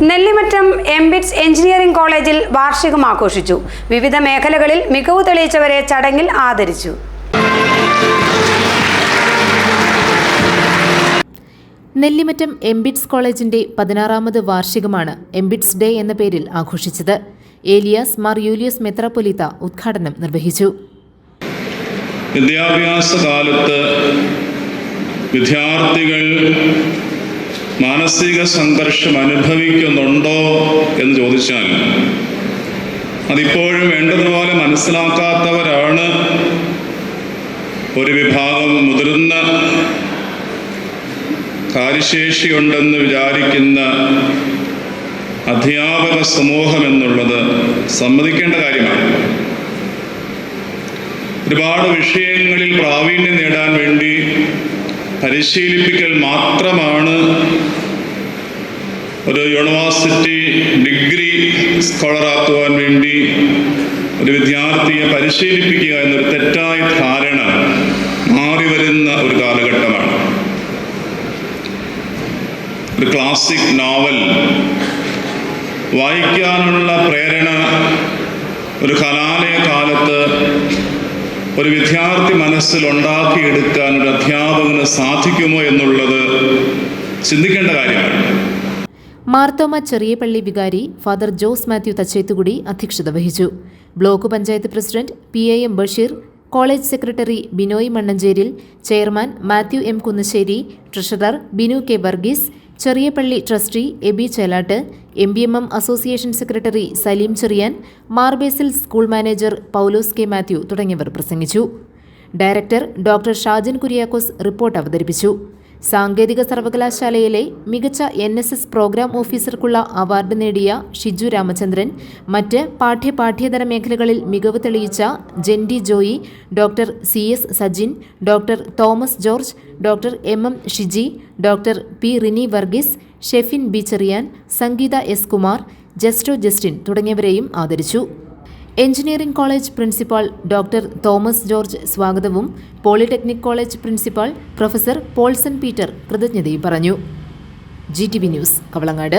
Nellimattam MBITS engineering കോളേജിൽ വാർഷികം ആഘോഷിച്ചു. വിവിധ മേഖലകളിൽ മികവ് തെളിയിച്ചവരെ ചടങ്ങിൽ ആദരിച്ചു. നെല്ലിമറ്റം എംബിറ്റ്സ് കോളേജിന്റെ പതിനാറാമത് വാർഷികമാണ് എംബിറ്റ്സ് ഡേ എന്ന പേരിൽ ആഘോഷിച്ചത്. ഏലിയാസ് മാർ യൂലിയസ് മെത്രാപ്പൊലീത്ത ഉദ്ഘാടനം നിർവഹിച്ചു. വിദ്യാഭ്യാസ കാലത്ത് വിദ്യാർത്ഥികൾ മാനസിക സംഘർഷം അനുഭവിക്കുന്നുണ്ടോ എന്ന് ചോദിച്ചാൽ അതിപ്പോഴും വേണ്ടതുപോലെ മനസ്സിലാക്കാത്തവരാണ് ഒരു വിഭാഗം മുതിർന്ന കാര്യശേഷിയുണ്ടെന്ന് വിചാരിക്കുന്ന അധ്യാപക സമൂഹം എന്നുള്ളത് സമ്മതിക്കേണ്ട കാര്യമാണ്. ഒരുപാട് വിഷയങ്ങളിൽ പ്രാവീണ്യം നേടാൻ വേണ്ടി പരിശീലിപ്പിക്കൽ മാത്രമാണ് ഒരു യൂണിവേഴ്സിറ്റി ഡിഗ്രി സ്കോളറാക്കുവാൻ വേണ്ടി ഒരു വിദ്യാർത്ഥിയെ പരിശീലിപ്പിക്കുക എന്നൊരു തെറ്റായ ധാരണ മാറി വരുന്ന ഒരു കാലഘട്ടമാണ്. ഒരു ക്ലാസിക് നോവൽ വായിക്കാനുള്ള പ്രേരണ ഒരു കലാലയ കാലത്ത് ഒരു വിദ്യാർത്ഥി മനസ്സിൽ ഉണ്ടാക്കിയെടുക്കാൻ ഒരു അധ്യാപകന് സാധിക്കുമോ എന്നുള്ളത് ചിന്തിക്കേണ്ട കാര്യമാണ്. മാർത്തോമ ചെറിയപള്ളി വികാരി ഫാദർ ജോസ് മാത്യു തച്ചേത്തുകുടി അധ്യക്ഷത വഹിച്ചു. Block panchayat president P A M Basheer college secretary Binoy Mannancheril chairman Mathew M Kunnassery treasurer Binu K Varghese Cheriyapally trustee Eby Chelatt M B M M association secretary Saleem Cheriyan Mar Basil school manager Paulose K Mathew തുടങ്ങിയവർ പ്രസംഗിച്ചു. Director doctor Shajan Kuriakose report അവതരിപ്പിച്ചു. സാങ്കേതിക സർവകലാശാലയിലെ മികച്ച എൻ എസ് എസ് പ്രോഗ്രാം ഓഫീസർക്കുള്ള അവാർഡ് നേടിയ ഷിജു രാമചന്ദ്രൻ മറ്റ് പാഠ്യ പാഠ്യേതര മേഖലകളിൽ മികവ് തെളിയിച്ച Jendy Joy doctor C S Sajin doctor Thomas George doctor M M Shiji doctor P Rini Varghese Shefin B Cherian Sangeetha S Kumar Justo Justin തുടങ്ങിയവരെയും ആദരിച്ചു. Engineering college principal doctor Thomas George സ്വാഗതവും polytechnic college principal professor Paulson Peter കൃതജ്ഞതയും പറഞ്ഞു. G T V news Kavalangad.